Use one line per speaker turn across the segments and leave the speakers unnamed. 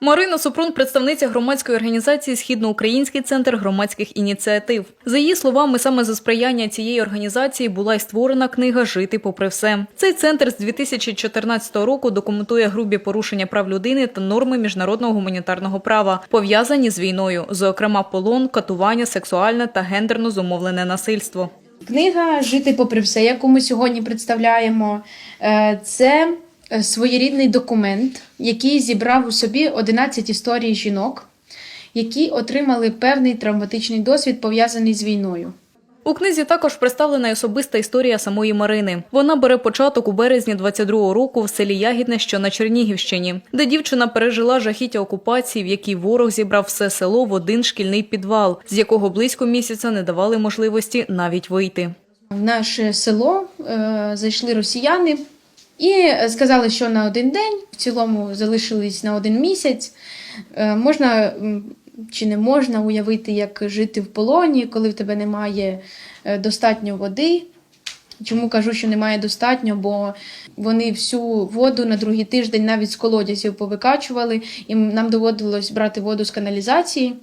Марина Супрун, представниця громадської організації Східноукраїнський центр громадських ініціатив. За її словами, саме за сприяння цієї організації була й створена книга Жити попри все. Цей центр з 2014 року документує грубі порушення прав людини та норми міжнародного гуманітарного права, пов'язані з війною, зокрема полон, катування, сексуальне та гендерно зумовлене насильство.
Книга Жити попри все, яку ми сьогодні представляємо, е, це своєрідний документ, який зібрав у собі 11 історій жінок, які отримали певний травматичний досвід, пов'язаний з війною.
У книзі також представлена й особиста історія самої Марини. Вона бере початок у березні 22-го року в селі Ягідне, що на Чернігівщині, де дівчина пережила жахіття окупації, в якій ворог зібрав все село в один шкільний підвал, з якого близько місяця не давали можливості навіть вийти.
В наше село е, зайшли росіяни і сказали, що на один день, в цілому залишились на один місяць. Е, можна чи не можна уявити, як жити в полоні, коли в тебе немає е, достатньо води. Чому кажу, що немає достатньо, бо вони всю воду на другий тиждень навіть з колодязів повикачували, і нам доводилось брати воду з каналізації.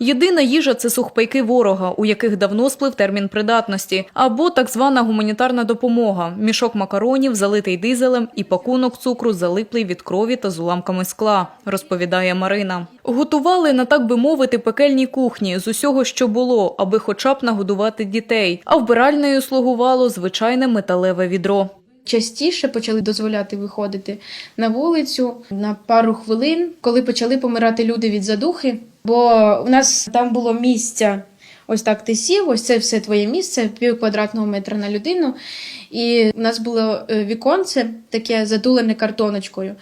Єдина їжа це сухпайки ворога, у яких давно сплив термін придатності, або так звана гуманітарна допомога: мішок макаронів, залитий дизелем, і пакунок цукру, залиплий від крові та з уламками скла, розповідає Марина. Готували на так би мовити пекельній кухні з усього, що було, аби хоча б нагодувати дітей. А вбиральнею слугувало звичайне металеве відро.
частіше почали дозволяти виходити на вулицю на пару хвилин, коли почали помирати люди від задухи. Бо у нас там було місця. Ось так ти сів, ось це все твоє місце, пів квадратного метра на людину. І у нас було е, віконце таке задулене картоночкою.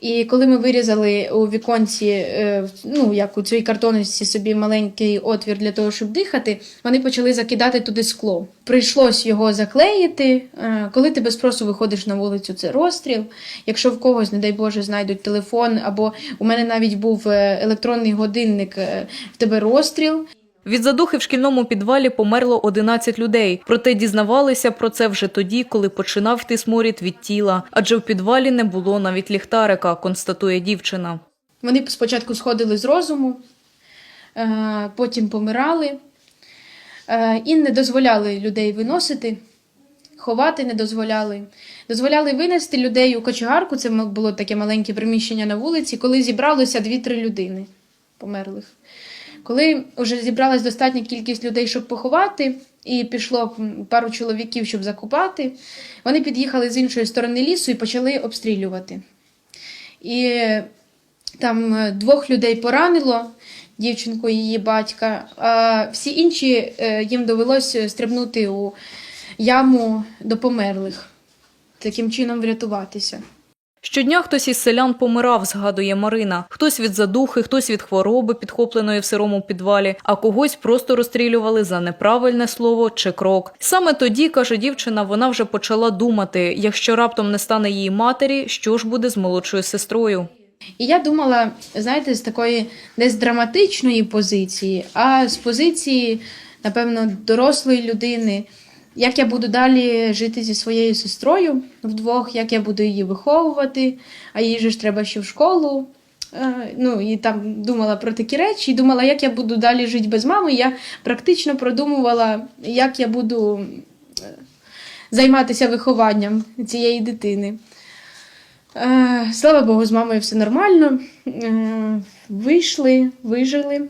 І коли ми вирізали у віконці, е, ну як у цій картоночці собі маленький отвір для того, щоб дихати, вони почали закидати туди скло. Прийшлось його заклеїти. Е, Коли ти без спросу виходиш на вулицю, це розстріл. Якщо в когось, не дай Боже, знайдуть телефон, або у мене навіть був електронний годинник, в тебе розстріл.
Від задухи в шкільному підвалі померло 11 людей. Проте дізнавалися про це вже тоді, коли починав йти сморід від тіла, адже в підвалі не було навіть ліхтарика, констатує дівчина.
Вони спочатку сходили з розуму, е, потім помирали е, і не дозволяли людей виносити, ховати не дозволяли. Дозволяли винести людей у кочегарку, це було таке маленьке приміщення на вулиці, коли зібралося 2-3 людини померлих. Коли вже зібралась достатня кількість людей, щоб поховати, і пішло пару чоловіків, щоб закупати, вони під'їхали з іншої сторони лісу і почали обстрілювати. І там е, двох людей поранило, дівчинку її батька, а всі інші е, їм довелося стрибнути у яму до померлих, таким чином врятуватися.
Щодня хтось із селян помирав, згадує Марина. Хтось від задухи, хтось від хвороби, підхопленої в сирому підвалі, а когось просто розстрілювали за неправильне слово чи крок. Саме тоді, каже дівчина, вона вже почала думати, якщо раптом не стане її матері, що ж буде з молодшою сестрою.
І я думала, знаєте, з такої не з драматичної позиції, а з позиції, напевно, дорослої людини. Як я буду далі жити зі своєю сестрою вдвох, як я буду її виховувати, а їй же ж треба ще в школу. Е, Ну, і там думала про такі речі, і думала, як я буду далі жити без мами. Я практично продумувала, як я буду е, займатися вихованням цієї дитини. Е, Слава Богу, з мамою все нормально. Вийшли, вижили.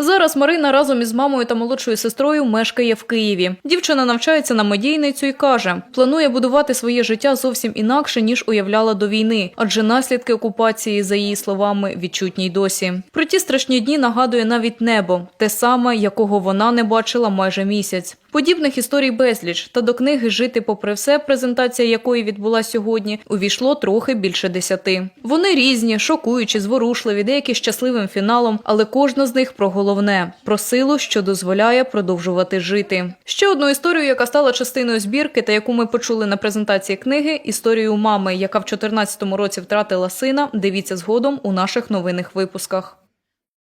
Зараз Марина разом із мамою та молодшою сестрою мешкає в Києві. Дівчина навчається на медійницю і каже, планує будувати своє життя зовсім інакше ніж уявляла до війни, адже наслідки окупації, за її словами, відчутні й досі. Про ті страшні дні нагадує навіть небо, те саме, якого вона не бачила майже місяць. Подібних історій безліч, та до книги Жити попри все, презентація якої відбула сьогодні, увійшло трохи більше десяти. Вони різні, шокуючі, зворушливі, деякі щасливим фіналом, але кожна з них про головне про силу, що дозволяє продовжувати жити. Ще одну історію, яка стала частиною збірки, та яку ми почули на презентації книги, історію мами, яка в 14-му році втратила сина. Дивіться згодом у наших новинних випусках.